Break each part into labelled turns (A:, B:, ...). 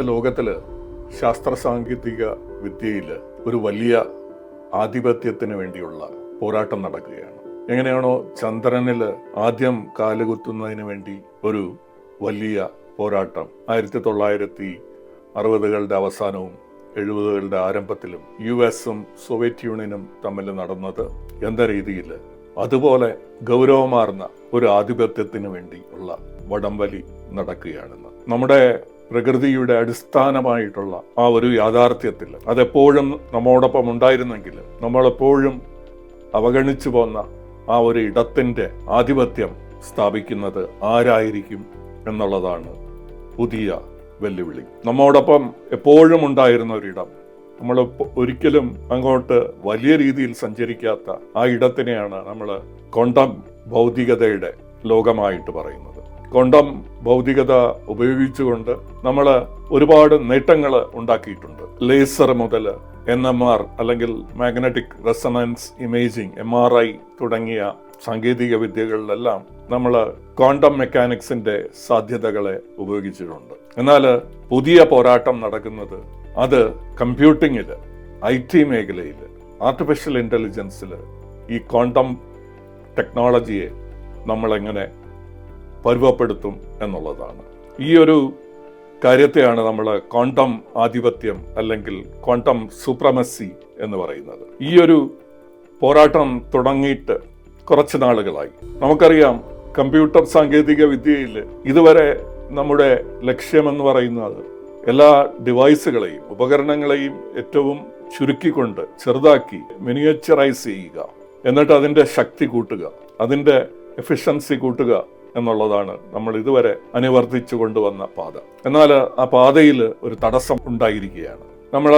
A: ഇന്ന് ലോകത്തിൽ ശാസ്ത്ര സാങ്കേതിക വിദ്യയിൽ ഒരു വലിയ ആധിപത്യത്തിന് വേണ്ടിയുള്ള പോരാട്ടം നടക്കുകയാണ്. എങ്ങനെയാണോ ചന്ദ്രനിൽ ആദ്യം കാലുകുത്തുന്നതിന് വേണ്ടി ഒരു വലിയ പോരാട്ടം. ആയിരത്തി തൊള്ളായിരത്തി അറുപതുകളുടെ അവസാനവും എഴുപതുകളുടെ ആരംഭത്തിലും യു എസും സോവിയറ്റ് യൂണിയനും തമ്മിൽ നടന്നത് എന്ന രീതിയിൽ അതുപോലെ ഗൗരവമാർന്ന ഒരു ആധിപത്യത്തിന് വേണ്ടി ഉള്ള വടംവലി നടക്കുകയാണെന്ന്. നമ്മുടെ പ്രകൃതിയുടെ അടിസ്ഥാനമായിട്ടുള്ള ആ ഒരു യാഥാർത്ഥ്യത്തിൽ അതെപ്പോഴും നമ്മോടൊപ്പം ഉണ്ടായിരുന്നെങ്കിൽ നമ്മളെപ്പോഴും അവഗണിച്ചു പോന്ന ആ ഒരു ഇടത്തിന്റെ ആധിപത്യം സ്ഥാപിക്കുന്നത് ആരായിരിക്കും എന്നുള്ളതാണ് പുതിയ വെല്ലുവിളി. നമ്മോടൊപ്പം എപ്പോഴും ഉണ്ടായിരുന്ന ഒരിടം നമ്മൾ ഒരിക്കലും അങ്ങോട്ട് വലിയ രീതിയിൽ സഞ്ചരിക്കാത്ത ആ ഇടത്തിനെയാണ് നമ്മൾ കൊണ്ടം ഭൗതികതയുടെ ലോകമായിട്ട് പറയുന്നത്. കൊണ്ടം ഭൗതികത ഉപയോഗിച്ചുകൊണ്ട് നമ്മൾ ഒരുപാട് നേട്ടങ്ങൾ ഉണ്ടാക്കിയിട്ടുണ്ട്. ലേസർ മുതൽ എൻ എം ആർ അല്ലെങ്കിൽ magnetic resonance imaging M R I തുടങ്ങിയ സാങ്കേതിക വിദ്യകളിലെല്ലാം നമ്മൾ ക്വാണ്ടം മെക്കാനിക്സിന്റെ സാധ്യതകളെ ഉപയോഗിച്ചിട്ടുണ്ട്. എന്നാൽ പുതിയ പോരാട്ടം നടക്കുന്നത് അത് കമ്പ്യൂട്ടിങ്ങിൽ ഐ ടി മേഖലയിൽ ആർട്ടിഫിഷ്യൽ ഇന്റലിജൻസിൽ ഈ ക്വാണ്ടം ടെക്നോളജിയെ നമ്മളെങ്ങനെ പരുവപ്പെടുത്തും എന്നുള്ളതാണ്. ഈ ഒരു കാര്യത്തെയാണ് നമ്മൾ ക്വാണ്ടം ആധിപത്യം അല്ലെങ്കിൽ ക്വാണ്ടം സൂപ്രമസി എന്ന് പറയുന്നത്. ഈ ഒരു പോരാട്ടം തുടങ്ങിയിട്ട് കുറച്ച് നാളുകളായി. നമുക്കറിയാം കമ്പ്യൂട്ടർ സാങ്കേതിക വിദ്യയിൽ ഇതുവരെ നമ്മുടെ ലക്ഷ്യമെന്ന് പറയുന്നത് എല്ലാ ഡിവൈസുകളെയും ഉപകരണങ്ങളെയും ഏറ്റവും ചുരുക്കിക്കൊണ്ട് ചെറുതാക്കി മിനിയേച്ചറൈസ് ചെയ്യുക. എന്നിട്ട് അതിന്റെ ശക്തി കൂട്ടുക അതിന്റെ എഫിഷ്യൻസി കൂട്ടുക എന്നുള്ളതാണ് നമ്മൾ ഇതുവരെ അനുവർത്തിച്ചു കൊണ്ടുവന്ന പാത. എന്നാൽ ആ പാതയിൽ ഒരു തടസ്സം ഉണ്ടായിരിക്കുകയാണ്. നമ്മൾ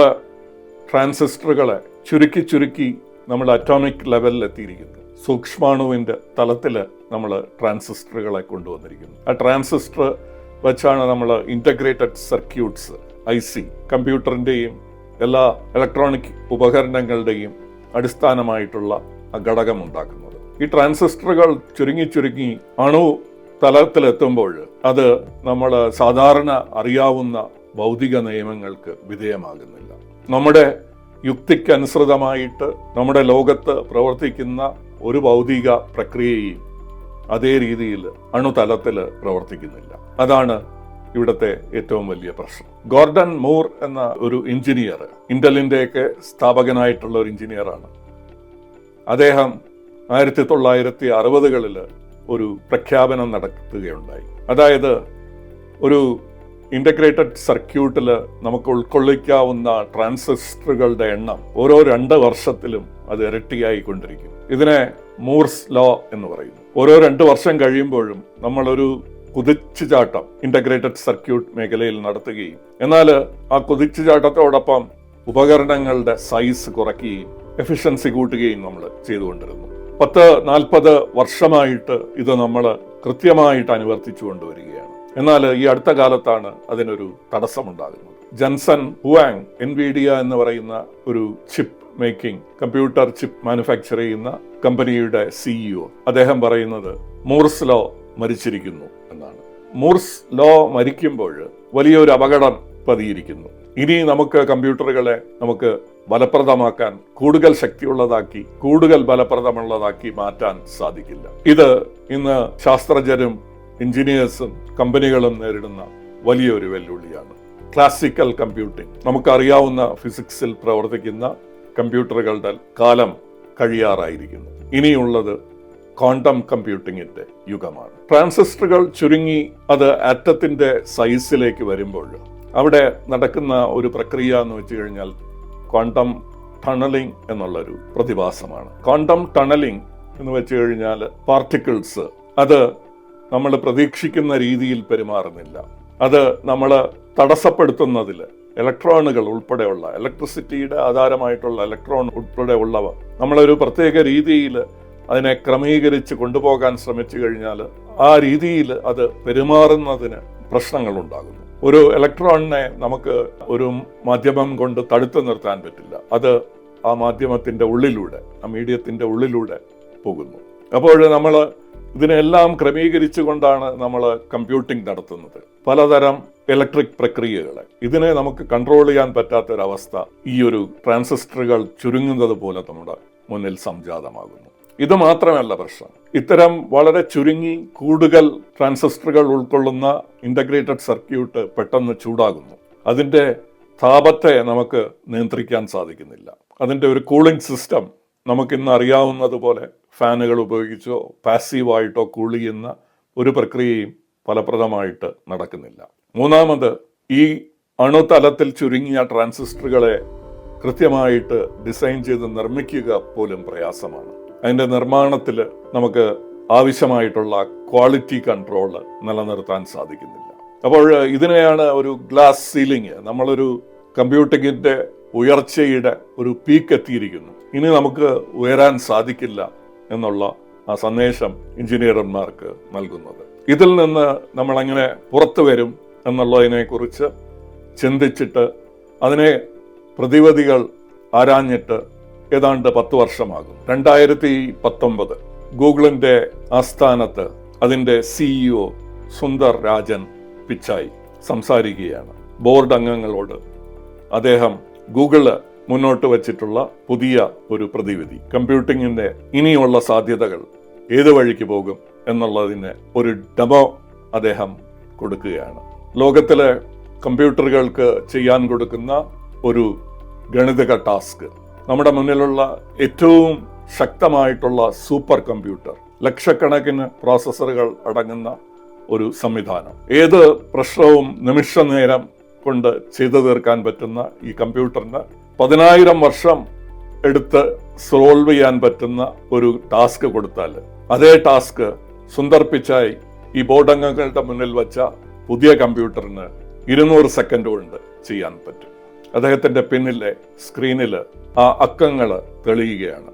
A: ട്രാൻസിസ്റ്ററുകളെ ചുരുക്കി ചുരുക്കി നമ്മൾ അറ്റോമിക് ലെവലിൽ എത്തിയിരിക്കുന്നു. സൂക്ഷ്മാണുവിന്റെ തലത്തിൽ നമ്മൾ ട്രാൻസിസ്റ്ററുകളെ കൊണ്ടുവന്നിരിക്കുന്നു. ആ ട്രാൻസിസ്റ്റർ വെച്ചാണ് നമ്മൾ ഇന്റഗ്രേറ്റഡ് സർക്യൂട്ട്സ് ഐ സി കമ്പ്യൂട്ടറിന്റെയും എല്ലാ ഇലക്ട്രോണിക് ഉപകരണങ്ങളുടെയും അടിസ്ഥാനമായിട്ടുള്ള ആ ഘടകം ഉണ്ടാക്കുന്നത്. ഈ ട്രാൻസിസ്റ്ററുകൾ ചുരുങ്ങി ചുരുങ്ങി അണു തലത്തിലെത്തുമ്പോൾ അത് നമ്മൾ സാധാരണ അറിയാവുന്ന ഭൗതിക നിയമങ്ങൾക്ക് വിധേയമാകുന്നില്ല. നമ്മുടെ യുക്തിക്കനുസൃതമായിട്ട് നമ്മുടെ ലോകത്ത് പ്രവർത്തിക്കുന്ന ഒരു ഭൗതിക പ്രക്രിയയും അതേ രീതിയിൽ അണുതലത്തിൽ പ്രവർത്തിക്കുന്നില്ല. അതാണ് ഇവിടുത്തെ ഏറ്റവും വലിയ പ്രശ്നം. ഗോർഡൻ മൂർ എന്ന ഒരു എഞ്ചിനീയർ ഇന്റലിന്റെയൊക്കെ സ്ഥാപകനായിട്ടുള്ള ഒരു എഞ്ചിനീയറാണ്. അദ്ദേഹം ആയിരത്തി തൊള്ളായിരത്തി അറുപതുകളിൽ ഒരു പ്രഖ്യാപനം നടത്തുകയുണ്ടായി. അതായത് ഒരു ഇന്റഗ്രേറ്റഡ് സർക്യൂട്ടിൽ നമുക്ക് ഉൾക്കൊള്ളിക്കാവുന്ന ട്രാൻസിസ്റ്ററുകളുടെ എണ്ണം ഓരോ രണ്ട് വർഷത്തിലും അത് ഇരട്ടിയായി കൊണ്ടിരിക്കും ഇതിനെ മൂർസ് ലോ എന്ന് പറയുന്നു. ഓരോ രണ്ട് വർഷം കഴിയുമ്പോഴും നമ്മളൊരു കുതിച്ചുചാട്ടം ഇന്റഗ്രേറ്റഡ് സർക്യൂട്ട് മേഖലയിൽ നടത്തുകയും എന്നാൽ ആ കുതിച്ചുചാട്ടത്തോടൊപ്പം ഉപകരണങ്ങളുടെ സൈസ് കുറയ്ക്കുകയും എഫിഷ്യൻസി കൂട്ടുകയും നമ്മൾ ചെയ്തുകൊണ്ടിരുന്നു. പത്ത് നാൽപ്പത് വർഷമായിട്ട് ഇത് നമ്മൾ കൃത്യമായിട്ട് അനുവർത്തിച്ചു കൊണ്ടുവരികയാണ്. എന്നാൽ ഈ അടുത്ത കാലത്താണ് അതിനൊരു തടസ്സമുണ്ടാകുന്നത്. ജൻസൺ ഹുവാങ് എൻവിഡിയ എന്ന് പറയുന്ന ഒരു chip making computer chip manufacture ചെയ്യുന്ന കമ്പനിയുടെ സിഇഒ അദ്ദേഹം പറയുന്നത് മൂർസ് ലോ മരിച്ചിരിക്കുന്നു എന്നാണ്. മൂർസ് ലോ മരിക്കുമ്പോൾ വലിയൊരു അപകടം പതിയിരിക്കുന്നു. ഇനി നമുക്ക് കമ്പ്യൂട്ടറുകളെ നമുക്ക് ഫലപ്രദമാക്കാൻ കൂടുതൽ ശക്തിയുള്ളതാക്കി കൂടുതൽ ഫലപ്രദമുള്ളതാക്കി മാറ്റാൻ സാധിക്കില്ല. ഇത് ഇന്ന് ശാസ്ത്രജ്ഞരും എഞ്ചിനീയേഴ്സും കമ്പനികളും നേരിടുന്ന വലിയൊരു വെല്ലുവിളിയാണ്. Classical computing. നമുക്കറിയാവുന്ന ഫിസിക്സിൽ പ്രവർത്തിക്കുന്ന കമ്പ്യൂട്ടറുകളുടെ കാലം കഴിയാറായിരിക്കുന്നു. ഇനിയുള്ളത് ക്വാണ്ടം കമ്പ്യൂട്ടിങ്ങിന്റെ യുഗമാണ്. ട്രാൻസിസ്റ്ററുകൾ ചുരുങ്ങി അത് ആറ്റത്തിന്റെ സൈസിലേക്ക് വരുമ്പോൾ അവിടെ നടക്കുന്ന ഒരു പ്രക്രിയ എന്ന് വെച്ച് കഴിഞ്ഞാൽ ക്വാണ്ടം ടണലിംഗ് എന്നുള്ളൊരു പ്രതിഭാസമാണ്. ക്വാണ്ടം ടണലിംഗ് എന്ന് വെച്ച് കഴിഞ്ഞാൽ പാർട്ടിക്കിൾസ്. അത് നമ്മൾ പ്രതീക്ഷിക്കുന്ന രീതിയിൽ പെരുമാറുന്നില്ല. അത് നമ്മൾ തടസ്സപ്പെടുത്തുന്നതിൽ ഇലക്ട്രോണുകൾ ഉൾപ്പെടെയുള്ള ഇലക്ട്രിസിറ്റിയുടെ ആധാരമായിട്ടുള്ള ഇലക്ട്രോൺ ഉൾപ്പെടെ ഉള്ളവ നമ്മളൊരു പ്രത്യേക രീതിയിൽ അതിനെ ക്രമീകരിച്ച് കൊണ്ടുപോകാൻ ശ്രമിച്ചു കഴിഞ്ഞാൽ ആ രീതിയിൽ അത് പെരുമാറുന്നതിന് പ്രശ്നങ്ങൾ ഉണ്ടാകുന്നു ഒരു ഇലക്ട്രോണിനെ നമുക്ക് ഒരു മാധ്യമം കൊണ്ട് തടുത്തു നിർത്താൻ പറ്റില്ല. അത് ആ മാധ്യമത്തിന്റെ ഉള്ളിലൂടെ ആ മീഡിയത്തിന്റെ ഉള്ളിലൂടെ പോകുന്നു. അപ്പോൾ നമ്മൾ ഇതിനെല്ലാം ക്രമീകരിച്ചുകൊണ്ടാണ് നമ്മൾ കമ്പ്യൂട്ടിംഗ് നടത്തുന്നത്. പലതരം ഇലക്ട്രിക് പ്രക്രിയകളെ ഇതിനെ നമുക്ക് കൺട്രോൾ ചെയ്യാൻ പറ്റാത്തൊരവസ്ഥ ഈ ഒരു ട്രാൻസിസ്റ്ററുകൾ ചുരുങ്ങുന്നത് പോലെ നമ്മുടെ മുന്നിൽ സംജാതമാകുന്നു. ഇത് മാത്രമല്ല പ്രശ്നം. ഇത്തരം വളരെ ചുരുങ്ങി കൂടുതൽ ട്രാൻസിസ്റ്ററുകൾ ഉൾക്കൊള്ളുന്ന ഇന്റഗ്രേറ്റഡ് സർക്യൂട്ട് പെട്ടെന്ന് ചൂടാകുന്നു. അതിന്റെ താപത്തെ നമുക്ക് നിയന്ത്രിക്കാൻ സാധിക്കുന്നില്ല. അതിന്റെ ഒരു കൂളിംഗ് സിസ്റ്റം നമുക്കിന്ന് അറിയാവുന്നതുപോലെ ഫാനുകൾ ഉപയോഗിച്ചോ പാസീവായിട്ടോ കൂൾ ചെയ്യുന്ന ഒരു പ്രക്രിയയും ഫലപ്രദമായിട്ട് നടക്കുന്നില്ല. മൂന്നാമത് ഈ അണുതലത്തിൽ ചുരുങ്ങിയ ട്രാൻസിസ്റ്ററുകളെ കൃത്യമായിട്ട് ഡിസൈൻ ചെയ്ത് നിർമ്മിക്കുക പോലും പ്രയാസമാണ്. അതിന്റെ നിർമ്മാണത്തിൽ നമുക്ക് ആവശ്യമായിട്ടുള്ള ക്വാളിറ്റി കൺട്രോൾ നിലനിർത്താൻ സാധിക്കുന്നില്ല. അപ്പോൾ ഇതിനെയാണ് ഒരു ഗ്ലാസ് സീലിംഗ് നമ്മളൊരു കമ്പ്യൂട്ടിങ്ങിന്റെ ഉയർച്ചയുടെ ഒരു പീക്ക് എത്തിയിരിക്കുന്നു. ഇനി നമുക്ക് ഉയരാൻ സാധിക്കില്ല എന്നുള്ള ആ സന്ദേശം എഞ്ചിനീയർമാർക്ക് നൽകുന്നത്. ഇതിൽ നിന്ന് നമ്മൾ എങ്ങനെ പുറത്തു വരും എന്നുള്ളതിനെ കുറിച്ച് ചിന്തിച്ചിട്ട് അതിനെ പ്രതിവിധികൾ ആരാഞ്ഞിട്ട് ഏതാണ്ട് പത്ത് വർഷമാകും. രണ്ടായിരത്തി പത്തൊമ്പത് ഗൂഗിളിന്റെ ആസ്ഥാനത്ത് അതിന്റെ സിഇഒ സുന്ദർ രാജൻ പിച്ചായി സംസാരിക്കുകയാണ്. ബോർഡ് അംഗങ്ങളോട് അദ്ദേഹം ഗൂഗിൾ മുന്നോട്ട് വച്ചിട്ടുള്ള പുതിയ ഒരു പ്രതിവിധി. കമ്പ്യൂട്ടിങ്ങിന്റെ ഇനിയുള്ള സാധ്യതകൾ ഏത് വഴിക്ക് പോകും എന്നുള്ളതിന് ഒരു ഡെമോ അദ്ദേഹം കൊടുക്കുകയാണ്. ലോകത്തിലെ കമ്പ്യൂട്ടറുകൾക്ക് ചെയ്യാൻ കൊടുക്കുന്ന ഒരു ഗണിതക ടാസ്ക് നമ്മുടെ മുന്നിലുള്ള ഏറ്റവും ശക്തമായിട്ടുള്ള സൂപ്പർ കമ്പ്യൂട്ടർ ലക്ഷക്കണക്കിന് പ്രോസസ്സറുകൾ അടങ്ങുന്ന ഒരു സംവിധാനം. ഏത് പ്രശ്നവും നിമിഷ നേരം കൊണ്ട് ചെയ്തു തീർക്കാൻ പറ്റുന്ന ഈ കമ്പ്യൂട്ടറിന് പതിനായിരം വർഷം എടുത്ത് സോൾവ് ചെയ്യാൻ പറ്റുന്ന ഒരു ടാസ്ക് കൊടുത്താൽ അതേ ടാസ്ക് സുന്ദർ പിച്ചായി ഈ ബോർഡ് അംഗങ്ങളുടെ മുന്നിൽ വെച്ച പുതിയ കമ്പ്യൂട്ടറിന് ഇരുന്നൂറ് സെക്കൻഡ് കൊണ്ട് ചെയ്യാൻ പറ്റും. അദ്ദേഹത്തിന്റെ പിന്നിലെ സ്ക്രീനിൽ ആ അക്കങ്ങൾ തെളിയുകയാണ്.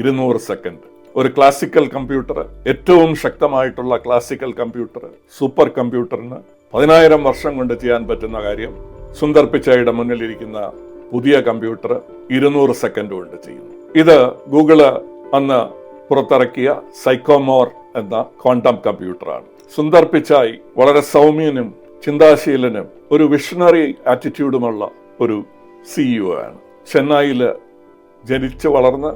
A: ഇരുന്നൂറ് സെക്കൻഡ് ഒരു ക്ലാസിക്കൽ കമ്പ്യൂട്ടർ ഏറ്റവും ശക്തമായിട്ടുള്ള ക്ലാസിക്കൽ കമ്പ്യൂട്ടർ സൂപ്പർ കമ്പ്യൂട്ടറിന് പതിനായിരം വർഷം കൊണ്ട് ചെയ്യാൻ പറ്റുന്ന കാര്യം സുന്ദർ പിച്ചയുടെ മുന്നിലിരിക്കുന്ന പുതിയ കമ്പ്യൂട്ടർ ഇരുന്നൂറ് സെക്കൻഡ് കൊണ്ട് ചെയ്യുന്നു. ഇത് ഗൂഗിൾ അന്ന് പുറത്തിറക്കിയ സൈക്കോമോർ എന്ന ക്വാണ്ടം കമ്പ്യൂട്ടറാണ് സുന്ദർ പിച്ചായി വളരെ സൗമ്യനും ചിന്താശീലനും ഒരു വിഷണറി ആറ്റിറ്റ്യൂഡുമുള്ള ഒരു സിഇഒ ആണ്. ചെന്നൈയിൽ ജനിച്ചു വളർന്ന്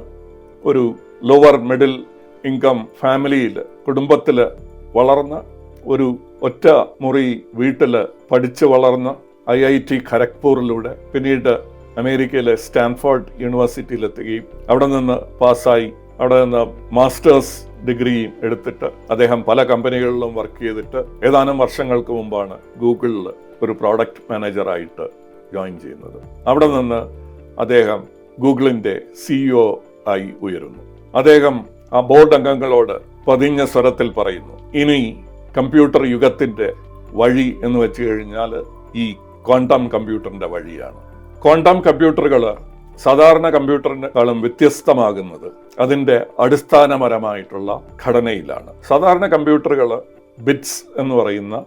A: ഒരു ലോവർ മിഡിൽ ഇൻകം ഫാമിലിയിൽ കുടുംബത്തിൽ വളർന്ന ഒരു ഒറ്റ മുറി വീട്ടിൽ പഠിച്ചു വളർന്ന ഐ ഐ ടി ഖരഗ്പൂറിലൂടെ പിന്നീട് അമേരിക്കയിലെ സ്റ്റാൻഫോർഡ് യൂണിവേഴ്സിറ്റിയിലെത്തുകയും അവിടെ നിന്ന് പാസ്സായി. അവിടെ നിന്ന് മാസ്റ്റേഴ്സ് ഡിഗ്രിയും എടുത്തിട്ട് അദ്ദേഹം പല കമ്പനികളിലും വർക്ക് ചെയ്തിട്ട് ഏതാനും വർഷങ്ങൾക്ക് മുമ്പാണ് ഗൂഗിളിൽ ഒരു പ്രോഡക്റ്റ് മാനേജറായിട്ട് ജോയിൻ ചെയ്യുന്നത്. അവിടെ നിന്ന് അദ്ദേഹം ഗൂഗിളിന്റെ സിഇഒ ആയി ഉയരുന്നു. അദ്ദേഹം ആ ബോർഡ് അംഗങ്ങളോട് പതിഞ്ഞ സ്വരത്തിൽ പറയുന്നു ഇനി കമ്പ്യൂട്ടർ യുഗത്തിന്റെ വഴി എന്ന് വെച്ച് കഴിഞ്ഞാൽ ഈ ക്വാണ്ടം കമ്പ്യൂട്ടറിന്റെ വഴിയാണ്. ക്വാണ്ടം കമ്പ്യൂട്ടറുകൾ സാധാരണ കമ്പ്യൂട്ടറിനെക്കാളും വ്യത്യസ്തമാകുന്നത് അതിന്റെ അടിസ്ഥാനപരമായിട്ടുള്ള ഘടനയിലാണ്. സാധാരണ കമ്പ്യൂട്ടറുകൾ ബിറ്റ്സ് എന്ന് പറയുന്ന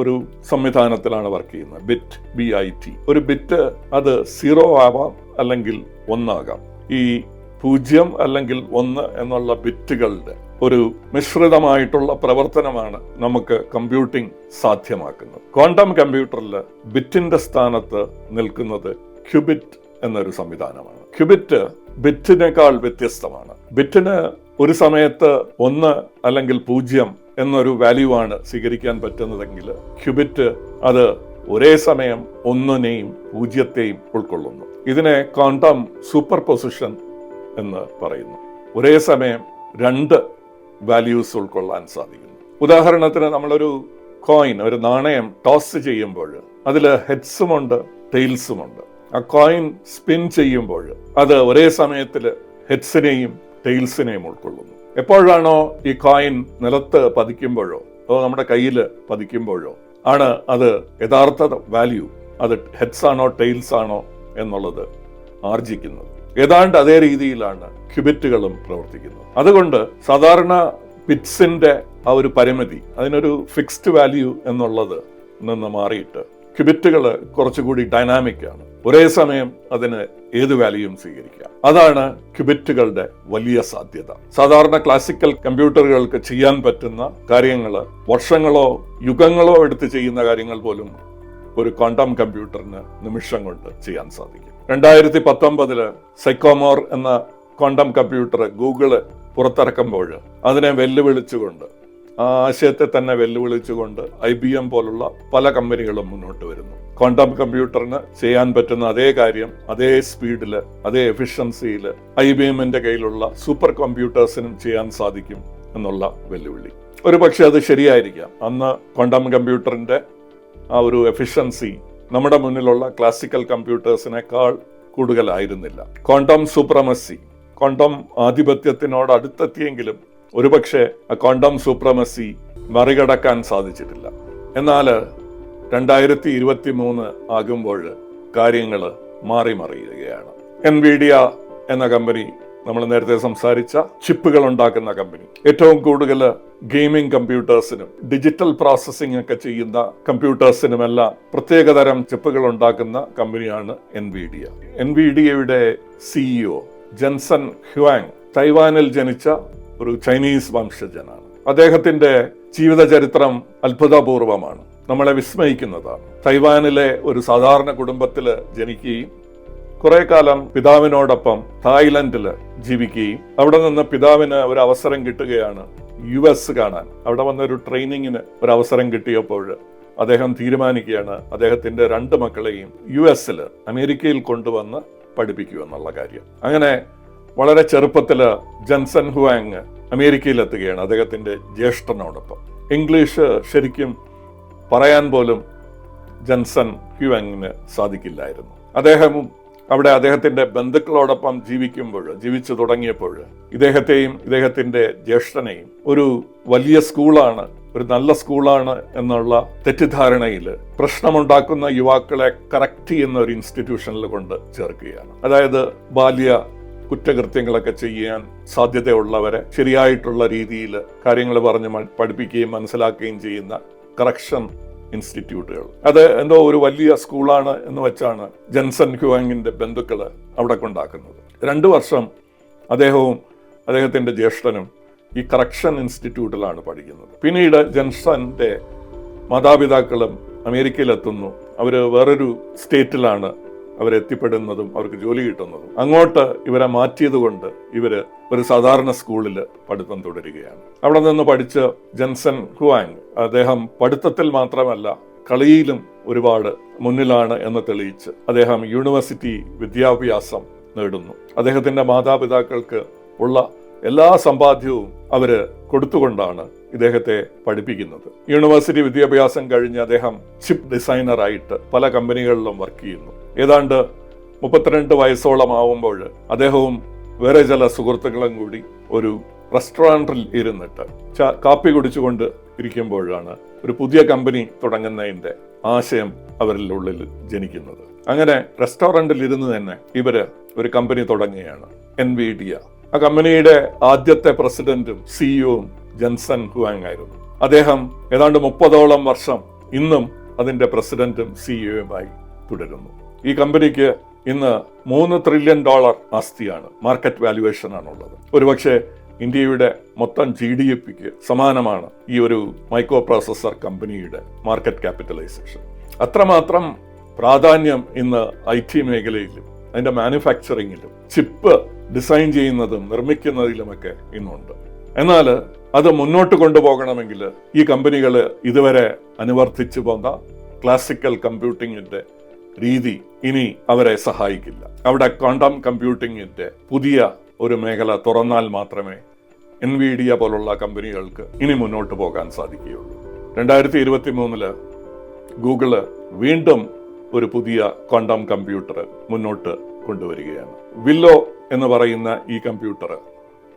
A: ഒരു സംവിധാനത്തിലാണ് വർക്ക് ചെയ്യുന്നത്. ബിറ്റ് ബി ഐ ടി ഒരു ബിറ്റ് അത് സീറോ ആവാം അല്ലെങ്കിൽ ഒന്നാകാം. ഈ പൂജ്യം അല്ലെങ്കിൽ ഒന്ന് എന്നുള്ള ബിറ്റുകളുടെ ഒരു മിശ്രിതമായിട്ടുള്ള പ്രവർത്തനമാണ് നമുക്ക് കമ്പ്യൂട്ടിംഗ് സാധ്യമാക്കുന്നത്. ക്വാണ്ടം കമ്പ്യൂട്ടറിൽ ബിറ്റിന്റെ സ്ഥാനത്ത് നിൽക്കുന്നത് ക്യുബിറ്റ് എന്നൊരു സംവിധാനമാണ്. ക്യുബിറ്റ് ബിറ്റിനേക്കാൾ വ്യത്യസ്തമാണ്. ബിറ്റിന് ഒരു സമയത്ത് ഒന്ന് അല്ലെങ്കിൽ പൂജ്യം എന്നൊരു വാല്യൂ ആണ് സ്വീകരിക്കാൻ പറ്റുന്നതെങ്കിൽ ക്യൂബിറ്റ് അത് ഒരേ സമയം ഒന്നിനെയും പൂജ്യത്തെയും ഉൾക്കൊള്ളുന്നു. ഇതിനെ ക്വാണ്ടം സൂപ്പർ പൊസിഷൻ എന്ന് പറയുന്നു. ഒരേ സമയം രണ്ട് വാല്യൂസ് ഉൾക്കൊള്ളാൻ സാധിക്കുന്നു. ഉദാഹരണത്തിന് നമ്മളൊരു കോയിൻ ഒരു നാണയം ടോസ് ചെയ്യുമ്പോൾ അതിൽ ഹെഡ്സുമുണ്ട് ടെയിൽസുമുണ്ട് ആ കോയിൻ സ്പിൻ ചെയ്യുമ്പോൾ അത് ഒരേ സമയത്തിൽ ഹെഡ്സിനെയും ടെയിൽസിനെയും ഉൾക്കൊള്ളുന്നു. എപ്പോഴാണോ ഈ കോയിൻ നിലത്ത് പതിക്കുമ്പോഴോ അതോ നമ്മുടെ കയ്യിൽ പതിക്കുമ്പോഴോ ആണ് അത് യഥാർത്ഥ വാല്യൂ അത് ഹെഡ്സ് ആണോ ടെയിൽസ് ആണോ എന്നുള്ളത് ആർജിക്കുന്നത്. ഏതാണ്ട് അതേ രീതിയിലാണ് ക്യുബിറ്റുകളും പ്രവർത്തിക്കുന്നത്. അതുകൊണ്ട് സാധാരണ പിറ്റ്സിന്റെ ആ ഒരു പരിമിതി അതിനൊരു ഫിക്സ്ഡ് വാല്യൂ എന്നുള്ളത് നിന്ന് മാറിയിട്ട് ക്യുബിറ്റുകൾ കുറച്ചുകൂടി ഡൈനാമിക് ആണ്. ഒരേ സമയം അതിന് ഏത് വാല്യൂയും സ്വീകരിക്കാം അതാണ് ക്യുബിറ്റുകളുടെ വലിയ സാധ്യത. സാധാരണ ക്ലാസിക്കൽ കമ്പ്യൂട്ടറുകൾക്ക് ചെയ്യാൻ പറ്റുന്ന കാര്യങ്ങൾ വർഷങ്ങളോ യുഗങ്ങളോ എടുത്ത് ചെയ്യുന്ന കാര്യങ്ങൾ പോലും ഒരു ക്വാണ്ടം കമ്പ്യൂട്ടറിന് നിമിഷം കൊണ്ട് ചെയ്യാൻ സാധിക്കും. രണ്ടായിരത്തി പത്തൊമ്പതിൽ സൈക്കോമോർ എന്ന ക്വാണ്ടം കമ്പ്യൂട്ടർ ഗൂഗിൾ പുറത്തിറക്കുമ്പോൾ അതിനെ വെല്ലുവിളിച്ചുകൊണ്ട് ആശയത്തെ തന്നെ വെല്ലുവിളിച്ചുകൊണ്ട് ഐ ബി എം പോലുള്ള പല കമ്പനികളും മുന്നോട്ട് വരുന്നു. ക്വാണ്ടം കമ്പ്യൂട്ടറിന് ചെയ്യാൻ പറ്റുന്ന അതേ കാര്യം അതേ സ്പീഡിൽ അതേ എഫിഷ്യൻസിയിൽ ഐ ബി എമ്മിന്റെ കയ്യിലുള്ള സൂപ്പർ കമ്പ്യൂട്ടേഴ്സിനും ചെയ്യാൻ സാധിക്കും എന്നുള്ള വെല്ലുവിളി. ഒരു പക്ഷെ അത് ശരിയായിരിക്കാം. അന്ന് ക്വാണ്ടം കമ്പ്യൂട്ടറിന്റെ ആ ഒരു എഫിഷ്യൻസി നമ്മുടെ മുന്നിലുള്ള ക്ലാസിക്കൽ കമ്പ്യൂട്ടേഴ്സിനേക്കാൾ കൂടുതലായിരുന്നില്ല. ക്വാണ്ടം സൂപ്രമസി ക്വാണ്ടം ആധിപത്യത്തിനോട് അടുത്തെത്തിയെങ്കിലും ഒരുപക്ഷെ ആ ക്വാണ്ടം സൂപ്രമസി മറികടക്കാൻ സാധിച്ചിട്ടില്ല. എന്നാൽ രണ്ടായിരത്തി ഇരുപത്തി മൂന്ന് ആകുമ്പോൾ കാര്യങ്ങൾ മാറി മറിയുകയാണ്. എൻവിഡിയ എന്ന കമ്പനി നമ്മൾ നേരത്തെ സംസാരിച്ച ചിപ്പുകൾ ഉണ്ടാക്കുന്ന കമ്പനി ഏറ്റവും കൂടുതൽ ഗെയിമിംഗ് കമ്പ്യൂട്ടേഴ്സിനും ഡിജിറ്റൽ പ്രോസസ്സിംഗ് ഒക്കെ ചെയ്യുന്ന കമ്പ്യൂട്ടേഴ്സിനുമെല്ലാം പ്രത്യേകതരം ചിപ്പുകൾ ഉണ്ടാക്കുന്ന കമ്പനിയാണ് എൻവിഡിയ. എൻവിഡിയയുടെ സിഇഒ ജെൻസൺ ഹ്യുവാങ് തൈവാനിൽ ജനിച്ച ഒരു ചൈനീസ് വംശജനാണ്. അദ്ദേഹത്തിന്റെ ജീവിതചരിത്രം അത്ഭുതപൂർവമാണ്. നമ്മളെ വിസ്മയിക്കുന്നതാണ്. തൈവാനിലെ ഒരു സാധാരണ കുടുംബത്തിൽ ജനിക്കുകയും കുറെ കാലം പിതാവിനോടൊപ്പം തായ്ലൻഡിൽ ജീവിക്കുകയും അവിടെ നിന്ന് പിതാവിന് ഒരു അവസരം കിട്ടുകയാണ് യു എസ് കാണാൻ. അവിടെ വന്ന ഒരു ട്രെയിനിങ്ങിന് ഒരു അവസരം കിട്ടിയപ്പോൾ അദ്ദേഹം തീരുമാനിക്കുകയാണ് അദ്ദേഹത്തിന്റെ രണ്ട് മക്കളെയും യു എസിൽ അമേരിക്കയിൽ കൊണ്ടുവന്ന് പഠിപ്പിക്കുക എന്നുള്ള കാര്യം. അങ്ങനെ വളരെ ചെറുപ്പത്തിൽ ജൻസൺ ഹുവാങ് അമേരിക്കയിലെത്തുകയാണ് അദ്ദേഹത്തിന്റെ ജ്യേഷ്ഠനോടൊപ്പം. ഇംഗ്ലീഷ് ശരിക്കും പറയാൻ പോലും ജൻസൺ ഹ്യുവാങ്ങിന് സാധിക്കില്ലായിരുന്നു. അദ്ദേഹം അവിടെ അദ്ദേഹത്തിന്റെ ബന്ധുക്കളോടൊപ്പം ജീവിക്കുമ്പോൾ ജീവിച്ചു തുടങ്ങിയപ്പോൾ ഇദ്ദേഹത്തെയും ഇദ്ദേഹത്തിന്റെ ജ്യേഷ്ഠനെയും ഒരു വലിയ സ്കൂളാണ് ഒരു നല്ല സ്കൂളാണ് എന്നുള്ള തെറ്റിദ്ധാരണയിൽ പ്രശ്നമുണ്ടാക്കുന്ന യുവാക്കളെ കറക്റ്റ് ചെയ്യുന്ന ഒരു ഇൻസ്റ്റിറ്റ്യൂഷനിൽ കൊണ്ട് ചേർക്കുകയാണ്. അതായത് ബാല്യ കുറ്റകൃത്യങ്ങളൊക്കെ ചെയ്യാൻ സാധ്യതയുള്ളവരെ ശരിയായിട്ടുള്ള രീതിയിൽ കാര്യങ്ങൾ പറഞ്ഞ് പഠിപ്പിക്കുകയും മനസ്സിലാക്കുകയും ചെയ്യുന്ന കറക്ഷൻ ഇൻസ്റ്റിറ്റ്യൂട്ടുകൾ അത് എന്തോ ഒരു വലിയ സ്കൂളാണ് എന്ന് വെച്ചാണ് ജെൻസൺ ഹ്യുവാങ്ങിന്റെ ബന്ധുക്കൾ അവിടെ കൊണ്ടാക്കുന്നത്. രണ്ട് വർഷം അദ്ദേഹവും അദ്ദേഹത്തിന്റെ ജ്യേഷ്ഠനും ഈ കറക്ഷൻ ഇൻസ്റ്റിറ്റ്യൂട്ടിലാണ് പഠിക്കുന്നത്. പിന്നീട് ജെൻസന്റെ മാതാപിതാക്കളും അമേരിക്കയിലെത്തുന്നു. അവർ വേറൊരു സ്റ്റേറ്റിലാണ് അവരെത്തിപ്പെടുന്നതും അവർക്ക് ജോലി കിട്ടുന്നതും. അങ്ങോട്ട് ഇവരെ മാറ്റിയത് കൊണ്ട് ഇവർ ഒരു സാധാരണ സ്കൂളിൽ പഠിത്തം തുടരുകയാണ്. അവിടെ നിന്ന് പഠിച്ച ജൻസൺ ഹുവാങ് അദ്ദേഹം പഠിത്തത്തിൽ മാത്രമല്ല കളിയിലും ഒരുപാട് മുന്നിലാണ് എന്ന് തെളിയിച്ച് അദ്ദേഹം യൂണിവേഴ്സിറ്റി വിദ്യാഭ്യാസം നേടുന്നു. അദ്ദേഹത്തിന്റെ മാതാപിതാക്കൾക്ക് ഉള്ള എല്ലാ സമ്പാദ്യവും അവർ കൊടുത്തുകൊണ്ടാണ് ഇദ്ദേഹത്തെ പഠിപ്പിക്കുന്നത്. യൂണിവേഴ്സിറ്റി വിദ്യാഭ്യാസം കഴിഞ്ഞ് അദ്ദേഹം ചിപ്പ് ഡിസൈനറായിട്ട് പല കമ്പനികളിലും വർക്ക് ചെയ്യുന്നു. ഏതാണ്ട് മുപ്പത്തിരണ്ട് വയസ്സോളം ആവുമ്പോൾ അദ്ദേഹവും വേറെ ചില സുഹൃത്തുക്കളും കൂടി ഒരു റെസ്റ്റോറന്റിൽ ഇരുന്നിട്ട് കാപ്പി കുടിച്ചുകൊണ്ട് ഇരിക്കുമ്പോഴാണ് ഒരു പുതിയ കമ്പനി തുടങ്ങുന്നതിന്റെ ആശയം അവരിൽ ഉള്ളിൽ ജനിക്കുന്നത്. അങ്ങനെ റെസ്റ്റോറന്റിൽ ഇരുന്ന് തന്നെ ഇവർ ഒരു കമ്പനി തുടങ്ങുകയാണ്. എൻ വി ഡി ആ കമ്പനിയുടെ ആദ്യത്തെ പ്രസിഡന്റും സിഇഒയും ജൻസൺ ഹുവാങ് ആയിരുന്നു. അദ്ദേഹം ഏതാണ്ട് മുപ്പതോളം വർഷം ഇന്നും അതിന്റെ പ്രസിഡന്റും സിഇഒയുമായി തുടരുന്നു. ഈ കമ്പനിക്ക് ഇന്ന് മൂന്ന് ട്രില്യൺ ഡോളർ ആസ്തിയാണ്. മാർക്കറ്റ് വാല്യുവേഷൻ ആണുള്ളത്. ഒരുപക്ഷെ ഇന്ത്യയുടെ മൊത്തം ജി ഡി എ പിക്ക് സമാനമാണ് ഈ ഒരു മൈക്രോ പ്രോസസർ കമ്പനിയുടെ മാർക്കറ്റ് ക്യാപിറ്റലൈസേഷൻ അത്രമാത്രം പ്രാധാന്യം ഇന്ന് ഐ ടി മേഖലയിലും അതിന്റെ മാനുഫാക്ചറിങ്ങിലും ചിപ്പ് ഡിസൈൻ ചെയ്യുന്നതും നിർമ്മിക്കുന്നതിലുമൊക്കെ ഇന്നുണ്ട്. എന്നാൽ അത് മുന്നോട്ട് കൊണ്ടുപോകണമെങ്കിൽ ഈ കമ്പനികൾ ഇതുവരെ അനുവർത്തിച്ചു പോന്ന ക്ലാസിക്കൽ കമ്പ്യൂട്ടിങ്ങിന്റെ രീതി ഇനി അവരെ സഹായിക്കില്ല. അവിടെ ക്വാണ്ടം കമ്പ്യൂട്ടിങ്ങിന്റെ പുതിയ ഒരു മേഖല തുറന്നാൽ മാത്രമേ എൻവിഡിയ പോലുള്ള കമ്പനികൾക്ക് ഇനി മുന്നോട്ട് പോകാൻ സാധിക്കുകയുള്ളൂ. രണ്ടായിരത്തി ഇരുപത്തി മൂന്നിൽ ഗൂഗിൾ വീണ്ടും ഒരു പുതിയ ക്വാണ്ടം കമ്പ്യൂട്ടർ മുന്നോട്ട് കൊണ്ടുവരികയാണ്. വില്ലോ എന്ന് പറയുന്ന ഈ കമ്പ്യൂട്ടർ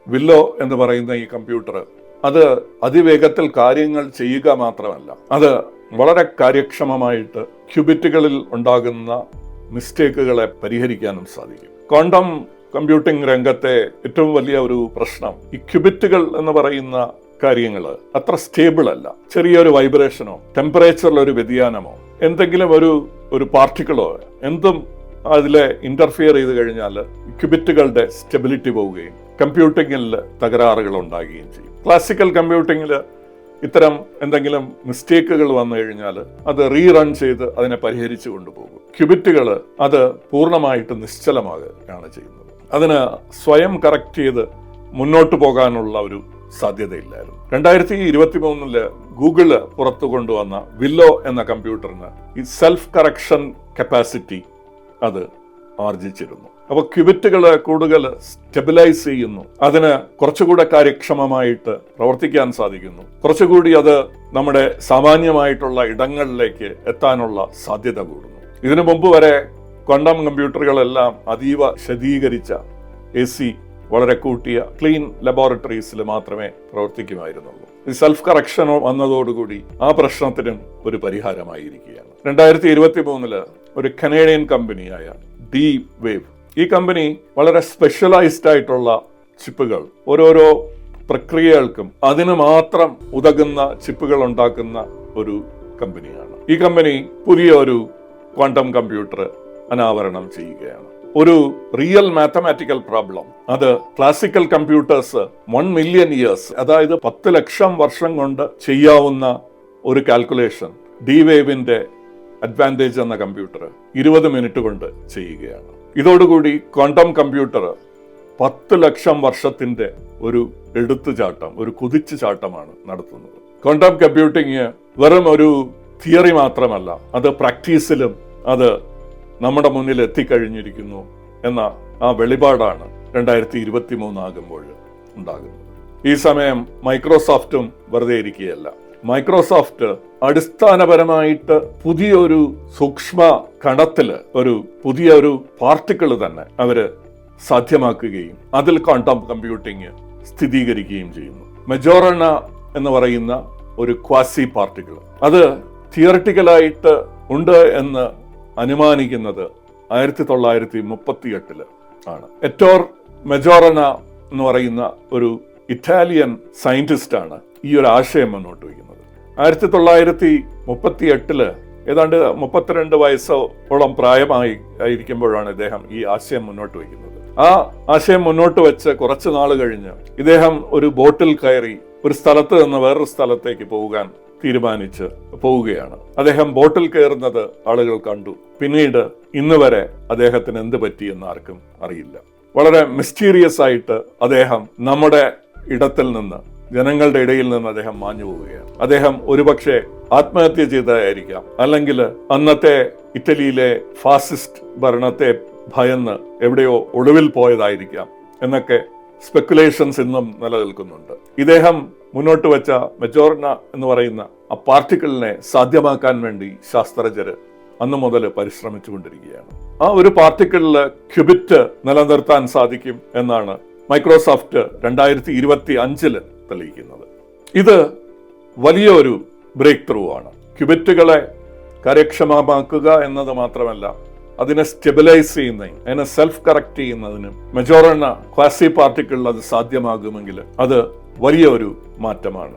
A: വില്ലോ എന്ന് പറയുന്ന ഈ കമ്പ്യൂട്ടർ അത് അതിവേഗത്തിൽ കാര്യങ്ങൾ ചെയ്യുക മാത്രമല്ല അത് വളരെ കാര്യക്ഷമമായിട്ട് ക്യൂബിറ്റുകളിൽ ഉണ്ടാകുന്ന മിസ്റ്റേക്കുകളെ പരിഹരിക്കാനും സാധിക്കും. ക്വാണ്ടം കമ്പ്യൂട്ടിംഗ് രംഗത്തെ ഏറ്റവും വലിയ ഒരു പ്രശ്നം ഈ ക്യൂബിറ്റുകൾ എന്ന് പറയുന്ന കാര്യങ്ങൾ അത്ര സ്റ്റേബിൾ അല്ല. ചെറിയൊരു വൈബ്രേഷനോ ടെമ്പറേച്ചറിൽ ഒരു വ്യതിയാനമോ എന്തെങ്കിലും ഒരു ഒരു പാർട്ടിക്കിളോ എന്തും അതിലെ ഇന്റർഫിയർ ചെയ്ത് കഴിഞ്ഞാൽ ക്യൂബിറ്റുകളുടെ സ്റ്റെബിലിറ്റി പോവുകയും കമ്പ്യൂട്ടിങ്ങിൽ തകരാറുകൾ ഉണ്ടാകുകയും ചെയ്യും. ക്ലാസിക്കൽ കമ്പ്യൂട്ടിങ്ങിൽ ഇത്തരം എന്തെങ്കിലും മിസ്റ്റേക്കുകൾ വന്നു കഴിഞ്ഞാൽ അത് റീറൺ ചെയ്ത് അതിനെ പരിഹരിച്ചു കൊണ്ടുപോകും. ക്യൂബിറ്റുകൾ അത് പൂർണമായിട്ട് നിശ്ചലമാകുകയാണ് ചെയ്യുന്നത്. അതിന് സ്വയം കറക്റ്റ് ചെയ്ത് മുന്നോട്ട് പോകാനുള്ള ഒരു സാധ്യതയില്ലായിരുന്നു. രണ്ടായിരത്തി ഇരുപത്തി മൂന്നിൽ ഗൂഗിൾ പുറത്തു കൊണ്ടുവന്ന വില്ലോ എന്ന കമ്പ്യൂട്ടറിന് ഈ സെൽഫ് കറക്ഷൻ കപ്പാസിറ്റി അത് ആർജിച്ചിരുന്നു. അപ്പോൾ ക്യുബിറ്റുകൾ കൂടുതൽ സ്റ്റെബിലൈസ് ചെയ്യുന്നു. അതിന് കുറച്ചുകൂടെ കാര്യക്ഷമമായിട്ട് പ്രവർത്തിക്കാൻ സാധിക്കുന്നു. കുറച്ചുകൂടി അത് നമ്മുടെ സാമാന്യമായിട്ടുള്ള ഇടങ്ങളിലേക്ക് എത്താനുള്ള സാധ്യത കൂടുന്നു. ഇതിനു മുമ്പ് വരെ ക്വാണ്ടം കമ്പ്യൂട്ടറുകളെല്ലാം അതീവ ശതീകരിച്ച എ സി വളരെ കൂട്ടിയ ക്ലീൻ ലബോറട്ടറീസിൽ മാത്രമേ പ്രവർത്തിക്കുമായിരുന്നുള്ളൂ. ഈ സെൽഫ് കറക്ഷൻ വന്നതോടുകൂടി ആ പ്രശ്നത്തിനും ഒരു പരിഹാരമായിരിക്കുകയാണ്. രണ്ടായിരത്തി ഇരുപത്തി മൂന്നിൽ ഒരു കനേഡിയൻ കമ്പനിയായ ഡി വേവ് ഈ കമ്പനി വളരെ സ്പെഷ്യലൈസ്ഡ് ആയിട്ടുള്ള ചിപ്പുകൾ. ഓരോരോ പ്രക്രിയകൾക്കും അതിന് മാത്രം ഉതകുന്ന ചിപ്പുകൾ ഉണ്ടാക്കുന്ന ഒരു കമ്പനിയാണ്. ഈ കമ്പനി പുതിയ ഒരു ക്വാണ്ടം കമ്പ്യൂട്ടർ അനാവരണം ചെയ്യുകയാണ്. ഒരു റിയൽ മാത്തമാറ്റിക്കൽ പ്രോബ്ലം അത് classical computers one million years അതായത് പത്ത് ലക്ഷം വർഷം കൊണ്ട് ചെയ്യാവുന്ന ഒരു കാൽക്കുലേഷൻ ഡി വേവിന്റെ അഡ്വാന്റേജ് എന്ന കമ്പ്യൂട്ടർ ഇരുപത് മിനിറ്റ് കൊണ്ട് ചെയ്യുകയാണ്. ഇതോടുകൂടി ക്വാണ്ടം കമ്പ്യൂട്ടർ പത്ത് ലക്ഷം വർഷത്തിന്റെ ഒരു എടുത്തുചാട്ടം ഒരു കുതിച്ചു ചാട്ടമാണ് നടത്തുന്നത്. ക്വാണ്ടം കമ്പ്യൂട്ടിങ് വെറും ഒരു തിയറി മാത്രമല്ല അത് പ്രാക്ടീസിലും അത് നമ്മുടെ മുന്നിൽ എത്തിക്കഴിഞ്ഞിരിക്കുന്നു എന്ന ആ വെളിപാടാണ് രണ്ടായിരത്തി ഇരുപത്തി മൂന്നാകുമ്പോൾ ഉണ്ടാകുന്നത്. ഈ സമയം മൈക്രോസോഫ്റ്റും വെറുതെ ഇരിക്കുകയല്ല മൈക്രോസോഫ്റ്റ് അടിസ്ഥാനപരമായിട്ട് പുതിയൊരു സൂക്ഷ്മ കണത്തിൽ ഒരു പുതിയ ഒരു പാർട്ടിക്കിൾ തന്നെ അവർ സാധ്യമാക്കുകയും അതിൽ ക്വാണ്ടം കമ്പ്യൂട്ടിംഗ് സ്ഥിരീകരിക്കുകയും ചെയ്യുന്നു. മെജോറണ എന്ന് പറയുന്ന ഒരു ക്വാസി പാർട്ടിക്കിൾ. അത് തിയറട്ടിക്കലായിട്ട് ഉണ്ട് എന്ന് അനുമാനിക്കുന്നത് ആയിരത്തി തൊള്ളായിരത്തി മുപ്പത്തി എട്ടിൽ ആണ്. എറ്റോർ മെജോറന എന്ന് പറയുന്ന ഒരു ഇറ്റാലിയൻ സയന്റിസ്റ്റാണ് ഈ ഒരു ആശയം മുന്നോട്ട് വയ്ക്കുന്നത്. ആയിരത്തി തൊള്ളായിരത്തി മുപ്പത്തി എട്ടിൽ ഏതാണ്ട് മുപ്പത്തിരണ്ട് വയസ്സോളം പ്രായമായി ആയിരിക്കുമ്പോഴാണ് ഇദ്ദേഹം ഈ ആശയം മുന്നോട്ട് വയ്ക്കുന്നത്. ആ ആശയം മുന്നോട്ട് വെച്ച് കുറച്ചു നാൾ കഴിഞ്ഞ് ഇദ്ദേഹം ഒരു ബോട്ടിൽ കയറി ഒരു സ്ഥലത്ത് നിന്ന് വേറൊരു സ്ഥലത്തേക്ക് പോകാൻ തീരുമാനിച്ച് പോവുകയാണ്. അദ്ദേഹം ബോട്ടിൽ കയറുന്നത് ആളുകൾ കണ്ടു. പിന്നീട് ഇന്ന് വരെ അദ്ദേഹത്തിന് എന്ത് പറ്റി എന്ന് ആർക്കും അറിയില്ല. വളരെ മിസ്റ്റീരിയസ് ആയിട്ട് അദ്ദേഹം നമ്മുടെ ഇടത്തിൽ നിന്ന് ജനങ്ങളുടെ ഇടയിൽ നിന്ന് അദ്ദേഹം മാഞ്ഞു പോവുകയാണ്. അദ്ദേഹം ഒരുപക്ഷെ ആത്മഹത്യ ചെയ്തതായിരിക്കാം. അല്ലെങ്കിൽ അന്നത്തെ ഇറ്റലിയിലെ ഫാസിസ്റ്റ് ഭരണത്തെ ഭയന്ന് എവിടെയോ ഒളിവിൽ പോയതായിരിക്കാം എന്നൊക്കെ സ്പെക്കുലേഷൻസ് ഇന്നും നിലനിൽക്കുന്നുണ്ട്. ഇദ്ദേഹം മുന്നോട്ട് വെച്ച മെജോർണ എന്ന് പറയുന്ന ആ പാർട്ടിക്കിളിനെ സാധ്യമാക്കാൻ വേണ്ടി ശാസ്ത്രജ്ഞര് അന്ന് മുതൽ പരിശ്രമിച്ചുകൊണ്ടിരിക്കുകയാണ്. ആ ഒരു പാർട്ടിക്കിളിൽ ക്യുബിറ്റ് നിലനിർത്താൻ സാധിക്കും എന്നാണ് മൈക്രോസോഫ്റ്റ് രണ്ടായിരത്തി ഇരുപത്തി അഞ്ചിൽ തെളിയിക്കുന്നത്. ഇത് വലിയ ഒരു ബ്രേക്ക് ത്രൂ ആണ്. ക്യുബറ്റുകളെ കാര്യക്ഷമമാക്കുക എന്നത് മാത്രമല്ല അതിനെ സ്റ്റെബിലൈസ് ചെയ്യുന്നതിന് അതിനെ സെൽഫ് കറക്റ്റ് ചെയ്യുന്നതിനും മെജോറണ ക്വാസി പാർട്ടിക്കിൾ അത് സാധ്യമാകുമെങ്കിൽ അത് വലിയ ഒരു മാറ്റമാണ്.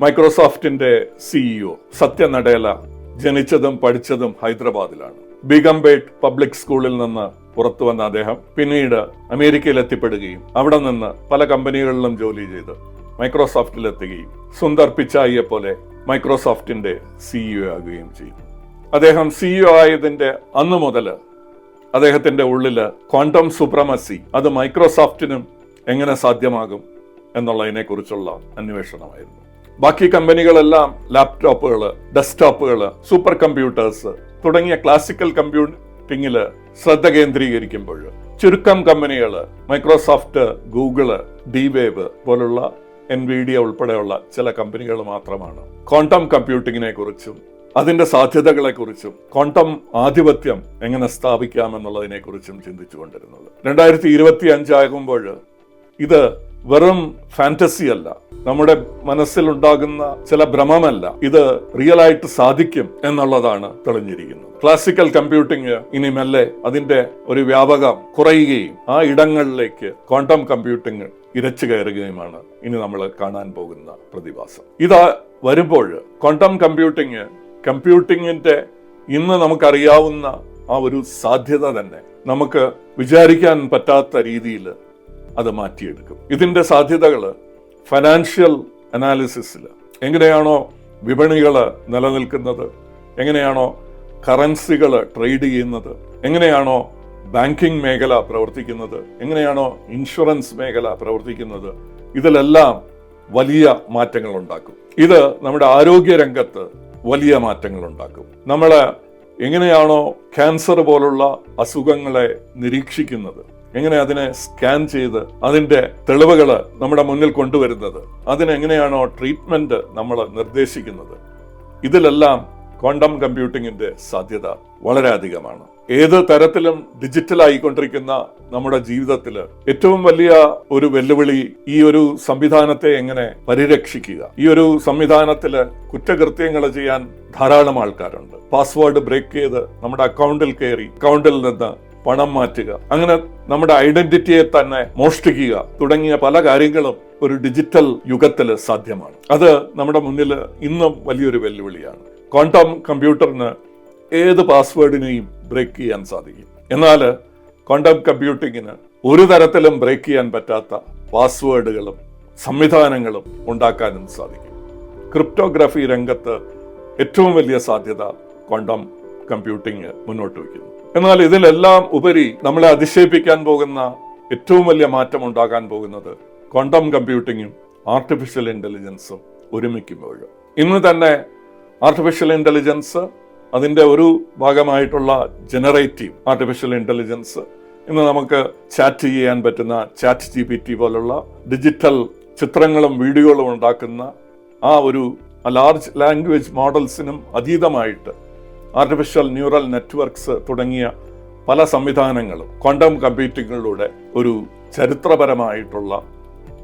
A: മൈക്രോസോഫ്റ്റിന്റെ സിഇഒ സത്യ നടേല ജനിച്ചതും പഠിച്ചതും ഹൈദരാബാദിലാണ്. ബീഗംബേട്ട് പബ്ലിക് സ്കൂളിൽ നിന്ന് പുറത്തു വന്ന അദ്ദേഹം പിന്നീട് അമേരിക്കയിൽ എത്തിപ്പെടുകയും അവിടെ നിന്ന് പല കമ്പനികളിലും ജോലി ചെയ്ത് മൈക്രോസോഫ്റ്റിൽ എത്തുകയും സുന്ദർ പിച്ചായിയെ പോലെ മൈക്രോസോഫ്റ്റിന്റെ സിഇഒ ആകുകയും ചെയ്തു. അദ്ദേഹം സിഇഒ ആയതിന്റെ അന്നു മുതൽ അദ്ദേഹത്തിന്റെ ഉള്ളിൽ ക്വാണ്ടം സുപ്രമസി അത് മൈക്രോസോഫ്റ്റിനും എങ്ങനെ സാധ്യമാകും എന്നുള്ളതിനെ കുറിച്ചുള്ള അന്വേഷണമായിരുന്നു. ബാക്കി കമ്പനികളെല്ലാം ലാപ്ടോപ്പുകൾ ഡെസ്ക്ടോപ്പുകൾ സൂപ്പർ കമ്പ്യൂട്ടേഴ്സ് തുടങ്ങിയ ക്ലാസിക്കൽ കമ്പ്യൂട്ടിങ്ങിൽ ശ്രദ്ധ കേന്ദ്രീകരിക്കുമ്പോൾ ചുരുക്കം കമ്പനികൾ മൈക്രോസോഫ്റ്റ് ഗൂഗിൾ ഡിവേവ് പോലുള്ള എൻവിഡിയ ഉൾപ്പെടെയുള്ള ചില കമ്പനികൾ മാത്രമാണ്. ക്വാണ്ടം കമ്പ്യൂട്ടിങ്ങിനെ കുറിച്ചും അതിന്റെ സാധ്യതകളെ കുറിച്ചും ക്വാണ്ടം ആധിപത്യം എങ്ങനെ സ്ഥാപിക്കാം എന്നുള്ളതിനെ കുറിച്ചും ചിന്തിച്ചുകൊണ്ടിരുന്നത്. രണ്ടായിരത്തി ഇരുപത്തി അഞ്ചാകുമ്പോൾ ഇത് വെറും ഫാന്റസി അല്ല. നമ്മുടെ മനസ്സിലുണ്ടാകുന്ന ചില ഭ്രമമല്ല. ഇത് റിയൽ ആയിട്ട് സാധിക്കും എന്നുള്ളതാണ് തെളിഞ്ഞിരിക്കുന്നത്. ക്ലാസിക്കൽ കമ്പ്യൂട്ടിംഗ് ഇനി മെല്ലെ അതിന്റെ ഒരു വ്യാപകം കുറയുകയും ആ ഇടങ്ങളിലേക്ക് ക്വാണ്ടം കമ്പ്യൂട്ടിംഗ് ഇരച്ചു കയറുകയുമാണ് ഇനി നമ്മൾ കാണാൻ പോകുന്ന പ്രതിഭാസം. ഇതാ വരുമ്പോൾ ക്വാണ്ടം കമ്പ്യൂട്ടിംഗ് കമ്പ്യൂട്ടിങ്ങിന്റെ ഇന്ന് നമുക്കറിയാവുന്ന ആ ഒരു സാധ്യത തന്നെ. നമുക്ക് വിചാരിക്കാൻ പറ്റാത്ത രീതിയിൽ അത് മാറ്റിയെടുക്കും. ഇതിന്റെ സാധ്യതകൾ ഫൈനാൻഷ്യൽ അനാലിസിസിൽ എങ്ങനെയാണോ വിപണികൾ നിലനിൽക്കുന്നത് എങ്ങനെയാണോ കറൻസികൾ ട്രേഡ് ചെയ്യുന്നത് എങ്ങനെയാണോ ബാങ്കിങ് മേഖല പ്രവർത്തിക്കുന്നത് എങ്ങനെയാണോ ഇൻഷുറൻസ് മേഖല പ്രവർത്തിക്കുന്നത് ഇതിലെല്ലാം വലിയ മാറ്റങ്ങൾ ഉണ്ടാക്കും. ഇത് നമ്മുടെ ആരോഗ്യ രംഗത്ത് വലിയ മാറ്റങ്ങൾ ഉണ്ടാക്കും. നമ്മൾ എങ്ങനെയാണോ ക്യാൻസർ പോലുള്ള അസുഖങ്ങളെ നിരീക്ഷിക്കുന്നത് എങ്ങനെ അതിനെ സ്കാൻ ചെയ്ത് അതിന്റെ തെളിവുകൾ നമ്മുടെ മുന്നിൽ കൊണ്ടുവരുന്നത്? അതിനെങ്ങനെയാണോ ട്രീറ്റ്മെന്റ് നമ്മൾ നിർദ്ദേശിക്കുന്നത്? ഇതിലെല്ലാം ക്വാണ്ടം കമ്പ്യൂട്ടിങ്ങിന്റെ സാധ്യത വളരെ അധികമാണ്. ഏത് തരത്തിലും ഡിജിറ്റൽ ആയിക്കൊണ്ടിരിക്കുന്ന നമ്മുടെ ജീവിതത്തിൽ ഏറ്റവും വലിയ ഒരു വെല്ലുവിളി ഈ ഒരു സംവിധാനത്തെ എങ്ങനെ പരിരക്ഷിക്കുക? ഈ ഒരു സംവിധാനത്തിൽ കുറ്റകൃത്യങ്ങൾ ചെയ്യാൻ ധാരാളം ആൾക്കാരുണ്ട്. പാസ്വേഡ് ബ്രേക്ക് ചെയ്ത് നമ്മുടെ അക്കൗണ്ടിൽ കയറി അക്കൗണ്ടിൽ നിന്ന് പണം മാറ്റുക. അങ്ങനെ നമ്മുടെ ഐഡന്റിറ്റിയെ തന്നെ മോഷ്ടിക്കുക തുടങ്ങിയ പല കാര്യങ്ങളും ഒരു ഡിജിറ്റൽ യുഗത്തിൽ സാധ്യമാണ്. അത് നമ്മുടെ മുന്നിൽ ഇന്നും വലിയൊരു വെല്ലുവിളിയാണ്. ക്വാണ്ടം കമ്പ്യൂട്ടറിന് ഏത് പാസ്വേഡിനെയും ബ്രേക്ക് ചെയ്യാൻ സാധിക്കും. എന്നാൽ ക്വാണ്ടം കമ്പ്യൂട്ടിങ്ങിന് ഒരു തരത്തിലും ബ്രേക്ക് ചെയ്യാൻ പറ്റാത്ത പാസ്വേഡുകളും സംവിധാനങ്ങളും ഉണ്ടാക്കാനും സാധിക്കും. ക്രിപ്റ്റോഗ്രഫി രംഗത്ത് ഏറ്റവും വലിയ സാധ്യത ക്വാണ്ടം കമ്പ്യൂട്ടിംഗ് മുന്നോട്ട് വയ്ക്കുന്നു. എന്നാൽ ഇതിലെല്ലാം ഉപരി നമ്മളെ അതിശയിപ്പിക്കാൻ പോകുന്ന ഏറ്റവും വലിയ മാറ്റം ഉണ്ടാകാൻ പോകുന്നത് ക്വാണ്ടം കമ്പ്യൂട്ടിങ്ങും ആർട്ടിഫിഷ്യൽ ഇന്റലിജൻസും ഒരുമിക്കുമ്പോൾ ഇന്ന് തന്നെ ആർട്ടിഫിഷ്യൽ ഇന്റലിജൻസ് അതിന്റെ ഒരു ഭാഗമായിട്ടുള്ള ജനറേറ്റീവ് ആർട്ടിഫിഷ്യൽ ഇന്റലിജൻസ് ഇന്ന് നമുക്ക് ചാറ്റ് ചെയ്യാൻ പറ്റുന്ന ചാറ്റ് ജി പി ടി പോലുള്ള ഡിജിറ്റൽ ചിത്രങ്ങളും വീഡിയോകളും ഉണ്ടാക്കുന്ന ആ ഒരു ലാർജ് ലാംഗ്വേജ് മോഡൽസിനും അതീതമായിട്ട് ആർട്ടിഫിഷ്യൽ ന്യൂറൽ നെറ്റ്വർക്ക്സ് തുടങ്ങിയ പല സംവിധാനങ്ങളും ക്വാണ്ടം കമ്പ്യൂട്ടിങ്ങിലൂടെ ഒരു ചരിത്രപരമായിട്ടുള്ള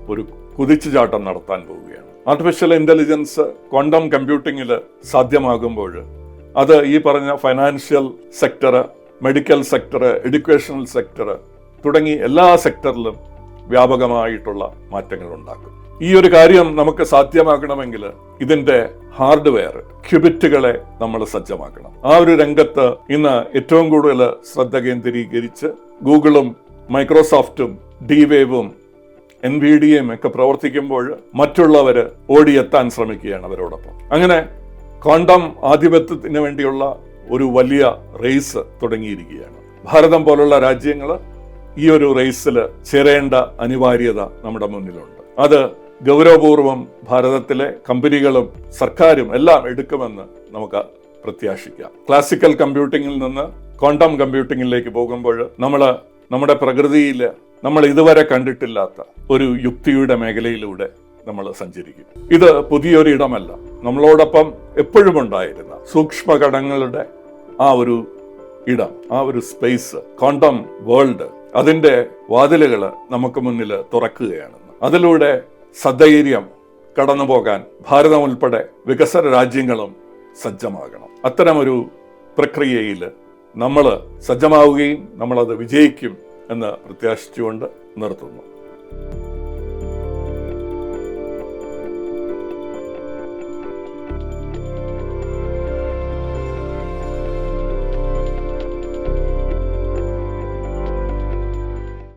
A: ഒരു കുതിച്ചുചാട്ടം നടത്താൻ പോവുകയാണ്. ആർട്ടിഫിഷ്യൽ ഇന്റലിജൻസ് ക്വാണ്ടം കമ്പ്യൂട്ടിങ്ങിൽ സാധ്യമാകുമ്പോൾ അത് ഈ പറഞ്ഞ financial sector medical sector educational sector തുടങ്ങി എല്ലാ സെക്ടറിലും വ്യാപകമായിട്ടുള്ള മാറ്റങ്ങൾ ഉണ്ടാക്കും. ഈ ഒരു കാര്യം നമുക്ക് സാധ്യമാക്കണമെങ്കിൽ ഇതിന്റെ ഹാർഡ്വെയർ ക്യൂബിറ്റുകളെ നമ്മൾ സജ്ജമാക്കണം. ആ ഒരു രംഗത്ത് ഇന്ന് ഏറ്റവും കൂടുതൽ ശ്രദ്ധ കേന്ദ്രീകരിച്ച് ഗൂഗിളും മൈക്രോസോഫ്റ്റും ഡിവേവും എൻ വി ഡിയും ഒക്കെ പ്രവർത്തിക്കുമ്പോൾ മറ്റുള്ളവർ ഓടിയെത്താൻ ശ്രമിക്കുകയാണ് അവരോടൊപ്പം. അങ്ങനെ കോണ്ടം ആധിപത്യത്തിന് വേണ്ടിയുള്ള ഒരു വലിയ റേസ് തുടങ്ങിയിരിക്കുകയാണ്. ഭാരതം പോലുള്ള രാജ്യങ്ങൾ ഈ ഒരു റേസിൽ ചേരേണ്ട അനിവാര്യത നമ്മുടെ മുന്നിലുണ്ട്. അത് ഗൗരവപൂർവം ഭാരതത്തിലെ കമ്പനികളും സർക്കാരും എല്ലാം എടുക്കുമെന്ന് നമുക്ക് പ്രത്യാശിക്കാം. ക്ലാസിക്കൽ കമ്പ്യൂട്ടിങ്ങിൽ നിന്ന് ക്വാണ്ടം കമ്പ്യൂട്ടിങ്ങിലേക്ക് പോകുമ്പോൾ നമ്മൾ നമ്മുടെ പ്രകൃതിയിൽ നമ്മൾ ഇതുവരെ കണ്ടിട്ടില്ലാത്ത ഒരു യുക്തിയുടെ മേഖലയിലൂടെ നമ്മൾ സഞ്ചരിക്കും. ഇത് പുതിയൊരു ഇടമല്ല നമ്മളോടൊപ്പം എപ്പോഴും ഉണ്ടായിരുന്ന സൂക്ഷ്മഘടങ്ങളുടെ ആ ഒരു ഇടം ആ ഒരു സ്പേസ് ക്വാണ്ടം വേൾഡ് അതിന്റെ വാതിലുകൾ നമുക്ക് മുന്നിൽ തുറക്കുകയാണെന്ന് അതിലൂടെ സധൈര്യം കടന്നു പോകാൻ ഭാരതം ഉൾപ്പെടെ വികസന രാജ്യങ്ങളും സജ്ജമാകണം. അത്തരമൊരു പ്രക്രിയയിൽ നമ്മൾ സജ്ജമാവുകയും നമ്മളത് വിജയിക്കും എന്ന് പ്രത്യാശിച്ചുകൊണ്ട് നിർത്തുന്നു.